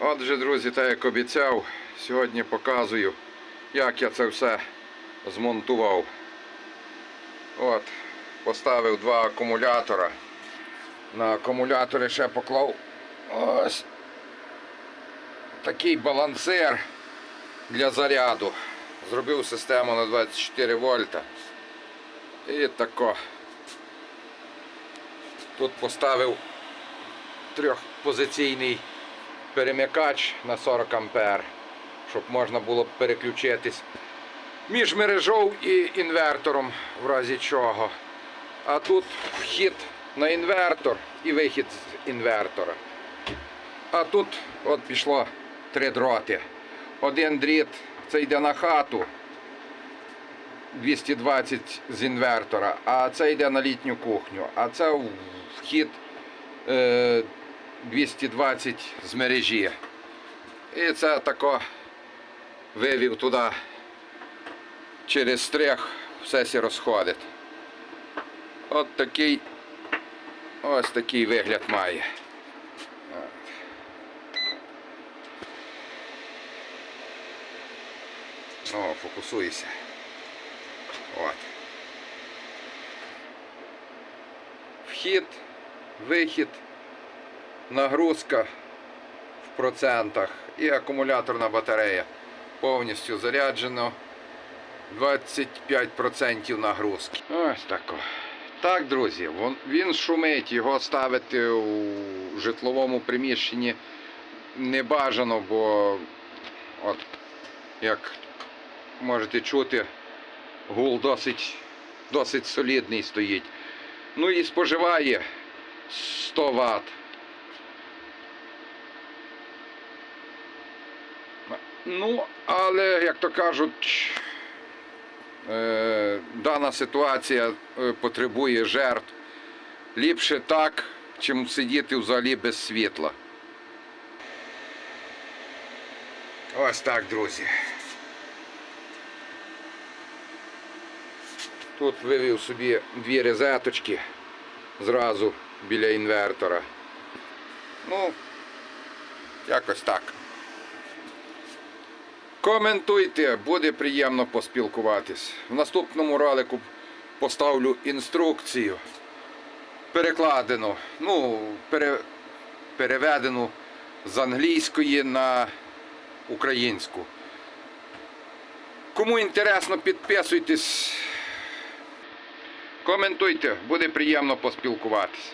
Отже, друзі, так як обіцяв, сьогодні показую, як я це все змонтував. От, поставив два акумулятора. На акумулятори ще поклав ось такий балансир для заряду. Зробив систему на 24 вольта. І тако. Тут поставив трьохпозиційний перемикач на 40 ампер, щоб можна було переключитись між мережою і інвертором, в разі чого. А тут вхід на інвертор і вихід з інвертора. А тут от пішло три дроти. Один дріт це йде на хату 220 з інвертора, а це йде на літню кухню. А це вхід е, 220 з мережі. І це тако вивів туди через стрих, все сі розходить. От такий ось такий вигляд має. О, фокусуйся. От. Вхід, вихід, нагрузка в процентах і акумуляторна батарея. Повністю заряджено. 25% нагрузки. Ось тако. Так, друзі, він шумить, його ставити у житловому приміщенні не бажано, бо от, як можете чути, гул досить, досить солідний стоїть. Ну і споживає 100 Вт. Ну, але, як то кажуть, е, дана ситуація е, потребує жертв. Ліпше так, чим сидіти взагалі без світла. Ось так, друзі. Тут вивів собі дві розеточки зразу біля інвертора. Ну, якось так. Коментуйте, буде приємно поспілкуватись. В наступному ролику поставлю інструкцію. Перекладену, ну, пере, переведену з англійської на українську. Кому інтересно, підписуйтесь. Коментуйте, буде приємно поспілкуватись.